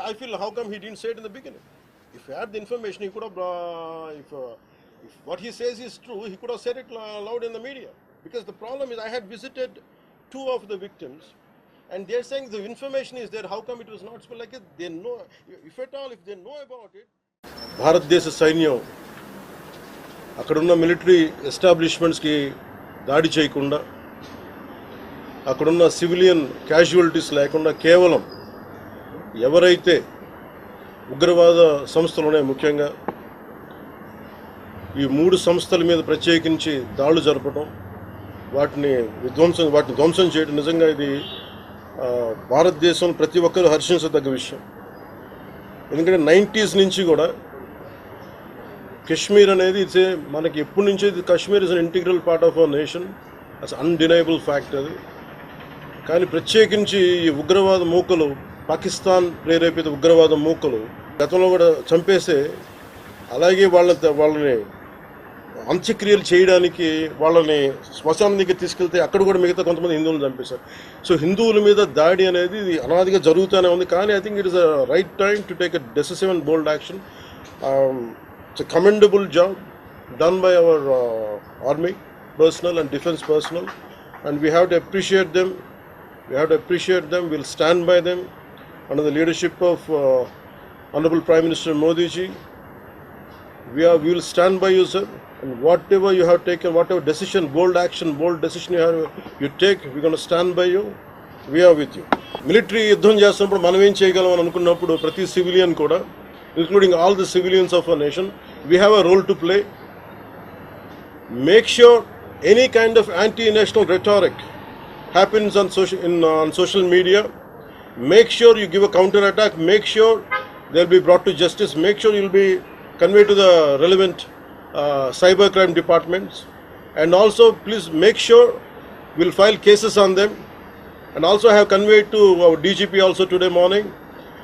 I feel how come he didn't say it in the beginning? If he had the information, he could have. Uh, if, uh, if what he says is true, he could have said it uh, loud in the media. Because the problem is, I had visited two of the victims, and they're saying the information is there. How come it was not spoken like it? They know, if at all, if they know about it. భారతదేశ సైన్యం అక్కడున్న military ఎస్టాబ్లిష్మెంట్స్కి దాడి చేయకుండా అక్కడున్న civilian casualties లేకుండా కేవలం ఎవరైతే ఉగ్రవాద సంస్థలు ఉన్నాయి ముఖ్యంగా ఈ మూడు సంస్థల మీద ప్రత్యేకించి దాడులు జరపడం వాటిని విధ్వంసం వాటిని ధ్వంసం చేయడం నిజంగా ఇది భారతదేశం భారతదేశంలో ప్రతి ఒక్కరూ హర్షించదగ్గ విషయం. ఎందుకంటే నైంటీస్ నుంచి కూడా కశ్మీర్ అనేది ఇట్స్ మనకి ఎప్పటి నుంచో ఇది Kashmir is an integral part of our nation. As undeniable fact అది. కానీ ప్రత్యేకించి ఈ ఉగ్రవాద మూకలు పాకిస్తాన్ ప్రేరేపిత ఉగ్రవాద మూకలు గతంలో కూడా చంపేస్తే అలాగే వాళ్ళ వాళ్ళని అంత్యక్రియలు చేయడానికి వాళ్ళని శ్మశానం దగ్గర తీసుకెళ్తే అక్కడ కూడా మిగతా కొంతమంది హిందువులు చంపేశారు. సో హిందువుల మీద దాడి అనేది ఇది అనాదిగా జరుగుతూనే ఉంది. కానీ I think it is a right time to take a decisive and bold action it's a commendable job done by our army personnel and defence personnel and we have to appreciate them we have to appreciate them will stand by them under the leadership of uh, Honorable Prime Minister Modi ji. We are. We will stand by you, sir. And whatever you have taken, whatever decision, bold action, bold decision you have, you take, we're going to stand by you. We are with you. Military యుద్ధం చేస్తున్నప్పుడు మనం ఏం చేయగలం అని అనుకున్నప్పుడు ప్రతి civilian కూడా including all the civilians of a nation we have a role to play make sure any kind of anti-national rhetoric happens on social in uh, on social media make sure you give a counter attack. Make sure they'll be brought to justice. Make sure you'll be conveyed to the relevant uh, cyber crime departments. And also please make sure we'll file cases on them. And also I have conveyed to our dgp also today morning